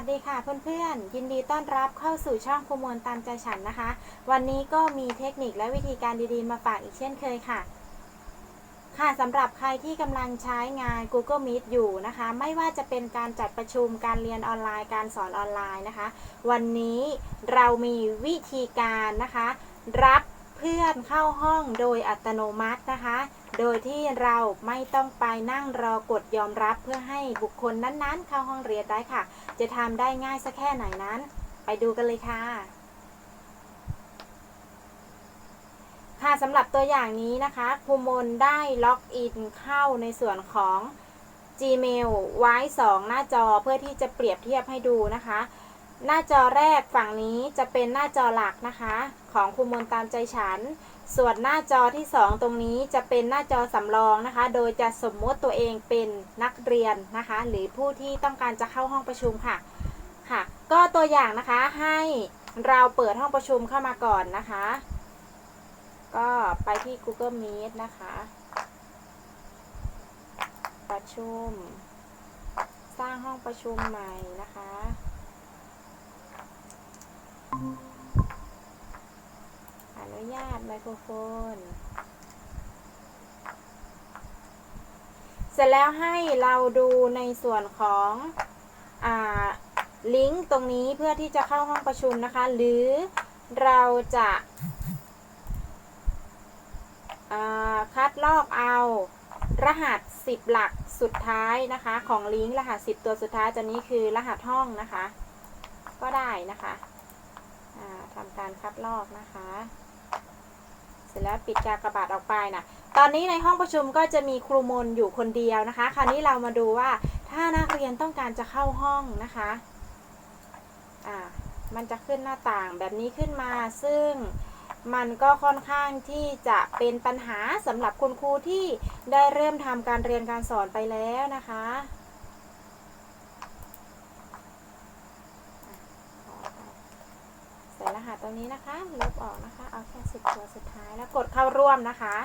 วัสดีค่ะเพื่อนๆ ยินดีต้อนรับเข้าสู่ช่องครูมวลตามใจฉันนะคะ วันนี้ก็มีเทคนิคและวิธีการดีๆ มาฝากอีกเช่นเคยค่ะ ค่ะสำหรับใครที่กำลังใช้งาน Google Meet อยู่นะคะ ไม่ว่าจะเป็นการจัดประชุมการเรียนออนไลน์การสอนออนไลน์นะคะ วันนี้เรามีวิธีการนะคะ รับเพื่อนเข้าห้องโดยอัตโนมัตินะคะ โดยที่เราไม่ต้องไปนั่งรอกดยอมรับเพื่อให้บุคคลนั้นๆ เข้าห้องเรียนได้ค่ะ จะทำได้ง่ายสักแค่ไหนนั้น ไปดูกันเลยค่ะ ค่ะสำหรับตัวอย่างนี้นะคะครูมนได้ล็อกอินเข้าในส่วนของ Gmail ไว้ 2 หน้าจอเพื่อที่จะเปรียบเทียบให้ดูนะคะ หน้าจอแรกฝั่งนี้จะเป็นหน้าจอหลักนะคะ ของครูมนตามใจฉัน ส่วนหน้าจอที่ 2 ตรงนี้จะเป็นหน้าจอสำรองนะคะ โดยจะสมมติตัวเองเป็นนักเรียนนะคะ หรือผู้ที่ต้องการจะเข้าห้องประชุมค่ะ ค่ะ ก็ตัวอย่างนะคะให้เราเปิดห้องประชุมเข้ามาก่อนนะคะ ก็ไปที่ Google Meet นะคะ ประชุม สร้างห้องประชุมใหม่นะคะ อนุญาตไมโครโฟน เสร็จแล้วให้เราดูในส่วนของอลิงก์ตรงนี้เพื่อที่จะเข้าห้องประชุมนะคะ หรือเราจะาคัดลอกเอารหัส 10 หลักสุดท้ายนะคะ ของลิงก์รหัส 10 ตัวสุดท้ายตัวนี้คือรหัสห้องนะคะ ก็ได้นะคะทำการคัดลอกนะคะ ร็จแล้วปิดกากบาทออกไปนะตอนนี้ในห้องประชุมก็จะมีครูมนอยู่คนเดียวนะคะ คราวนี้เรามาดูว่าถ้านักเรียนต้องการจะเข้าห้องนะคะอ่ามันจะขึ้นหน้าต่างแบบนี้ขึ้นมา ซึ่งมันก็ค่อนข้างที่จะเป็นปัญหาสำหรับคุณครูที่ได้เริ่มทำการเรียนการสอนไปแล้วนะคะ ใส่รหัส ตรงนี้นะคะลบออกนะคะ เอาแค่สิบตัวสุดท้ายแล้วกดเข้าร่วมนะคะ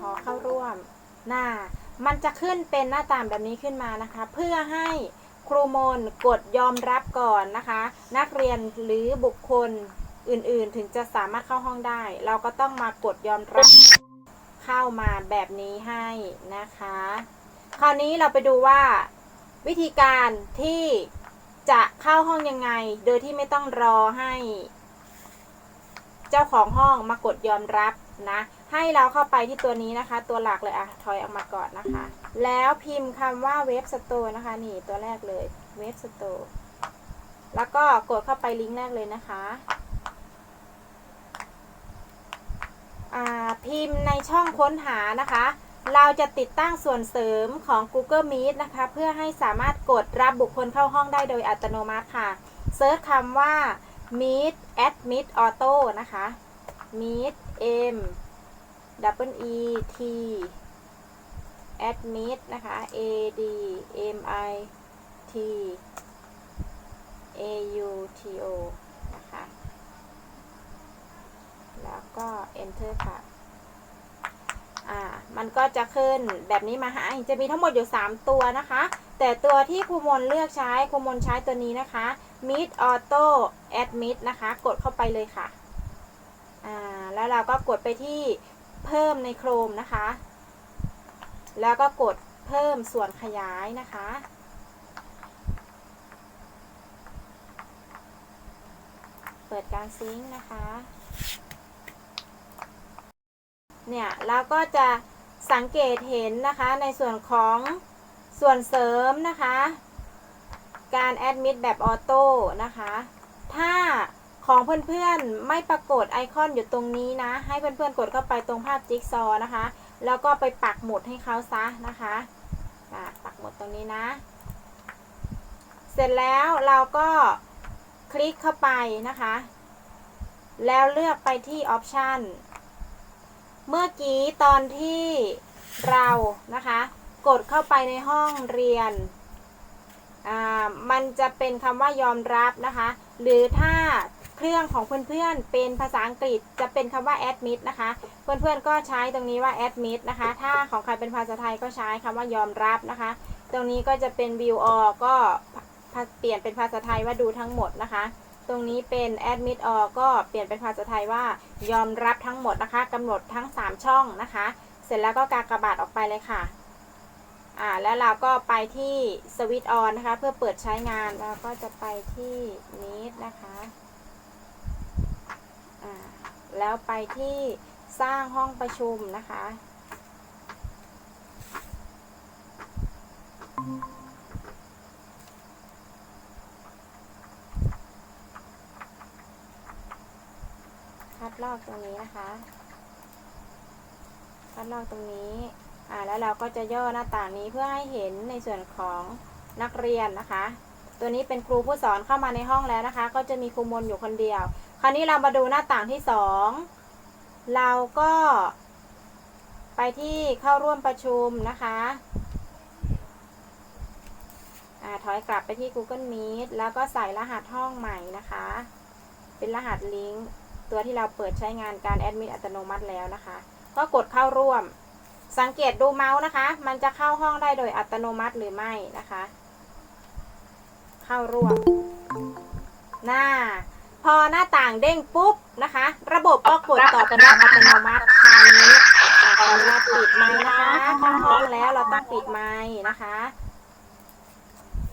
ขอเข้าร่วมหน้า มันจะขึ้นเป็นหน้าต่างแบบนี้ขึ้นมานะคะ เพื่อให้ครูมนกดยอมรับก่อนนะคะ นักเรียนหรือบุคคลอื่นๆ ถึงจะสามารถเข้าห้องได้ เราก็ต้องมากดยอมรับเข้ามาแบบนี้ให้นะคะ คราวนี้เราไปดูว่าวิธีการที่จะเข้าห้องยังไง โดยที่ไม่ต้องรอให้ เจ้าของห้องมากดยอมรับนะ ให้เราเข้าไปที่ตัวนี้นะคะ ตัวหลักเลยอะถอยออกมาก่อนนะคะ แล้วพิมพ์คำว่าเว็บสโตร์นะคะ นี่ตัวแรกเลยเว็บสโตร์แล้วก็กดเข้าไปลิงก์แรกเลยนะคะพิมพ์ในช่องค้นหานะคะ เราจะติดตั้งส่วนเสริมของ Google Meet นะคะ เพื่อให้สามารถกดรับบุคคลเข้าห้องได้โดยอัตโนมัติค่ะเซิร์ชคำว่า Meet Admit Auto นะคะ Meet M W E T Admit นะคะ A D M I T A U T O นะคะ แล้วก็ Enter ค่ะ มันก็จะขึ้นแบบนี้มาให้จะมีทั้งหมดอยู่ 3 ตัวนะคะ แต่ตัวที่ครูมนเลือกใช้ครูมนใช้ตัวนี้นะคะ Meet Auto Admit นะคะ กดเข้าไปเลยค่ะอ่าแล้วเราก็กดไปที่เพิ่มในโครมนะคะ แล้วก็กดเพิ่มส่วนขยายนะคะเปิดการซิงค์นะคะ เนี่ยเราก็จะ สังเกตเห็นนะคะในส่วนของส่วนเสริมนะคะ การแอดมิดแบบออโต้นะคะ ถ้าของเพื่อนๆไม่ปรากฏไอคอนอยู่ตรงนี้นะ ให้เพื่อนๆกดเข้าไปตรงภาพจิ๊กซอว์นะคะ แล้วก็ไปปักหมุดให้เขาซะนะคะปักหมุดตรงนี้นะ เสร็จแล้วเราก็คลิกเข้าไปนะคะ แล้วเลือกไปที่ออปชัน เมื่อกี้ตอนที่เรานะคะ กดเข้าไปในห้องเรียนอ่ามันจะเป็นคำว่ายอมรับนะคะ หรือถ้าเครื่องของเพื่อนๆ เป็นภาษาอังกฤษจะเป็นคำว่า admit นะคะ เพื่อนๆ ก็ใช้ตรงนี้ว่า admit นะคะ ถ้าของใครเป็นภาษาไทยก็ใช้คำว่ายอมรับนะคะ ตรงนี้ก็จะเป็น view all ก็เปลี่ยนเป็นภาษาไทยว่าดูทั้งหมดนะคะ ตรงนี้เป็น admit all ก็เปลี่ยนเป็นภาษาไทยว่ายอมรับทั้งหมดนะคะกำหนดทั้ง 3 ช่องนะคะ เสร็จแล้วก็กากบาทออกไปเลยค่ะอ่าแล้วเราก็ไปที่สวิตช์ออนนะคะ เพื่อเปิดใช้งานเราก็จะไปที่นี้นะคะอ่าแล้วไปที่สร้างห้องประชุมนะคะ ลอกตรงนี้นะคะคัดลอกตรงนี้อ่าแล้วเราก็จะย่อหน้าต่างนี้เพื่อให้เห็นในส่วนของนักเรียนนะคะ ตัวนี้เป็นครูผู้สอนเข้ามาในห้องแล้วนะคะ ก็จะมีครูมนอยู่คนเดียว คราวนี้เรามาดูหน้าต่างที่สองเราก็ไปที่เข้าร่วมประชุมนะคะอถอยกลับไปที่ Google Meet แล้วก็ใส่รหัสห้องใหม่นะคะ เป็นรหัสลิงก์ ตัวที่เราเปิดใช้งานการแอดมินอัตโนมัติแล้วนะคะ ก็กดเข้าร่วม สังเกตดูเมาส์นะคะ มันจะเข้าห้องได้โดยอัตโนมัติหรือไม่นะคะ เข้าร่วมหน้า พอหน้าต่างเด้งปุ๊บนะคะ ระบบก็กดตอบรับอัตโนมัติคราวนี้อะขอนุญาปิดไมค์นะคะเข้าห้องแล้วเราต้องปิดไมค์นะคะ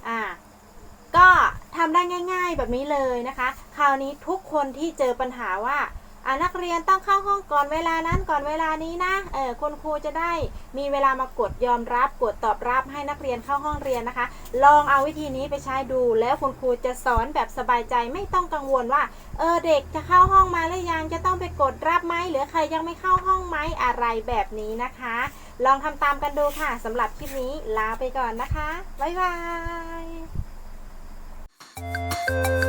อ่า ก็ทำได้ง่าย ๆแบบนี้เลยนะคะ คราวนี้ทุกคนที่เจอปัญหาว่าอ่านักเรียนต้องเข้าห้องก่อนเวลานั้นก่อนเวลานี้นะเออคุณครูจะได้มีเวลามากดยอมรับกดตอบรับให้นักเรียนเข้าห้องเรียนนะคะ ลองเอาวิธีนี้ไปใช้ดู แล้วคุณครูจะสอนแบบสบายใจไม่ต้องกังวลว่าเออเด็กจะเข้าห้องมาหรือยังจะต้องไปกดรับไหมหรือใครยังไม่เข้าห้องไหมอะไรแบบนี้นะคะ ลองทำตามกันดูค่ะสำหรับคลิปนี้ลาไปก่อนนะคะบ๊ายบาย you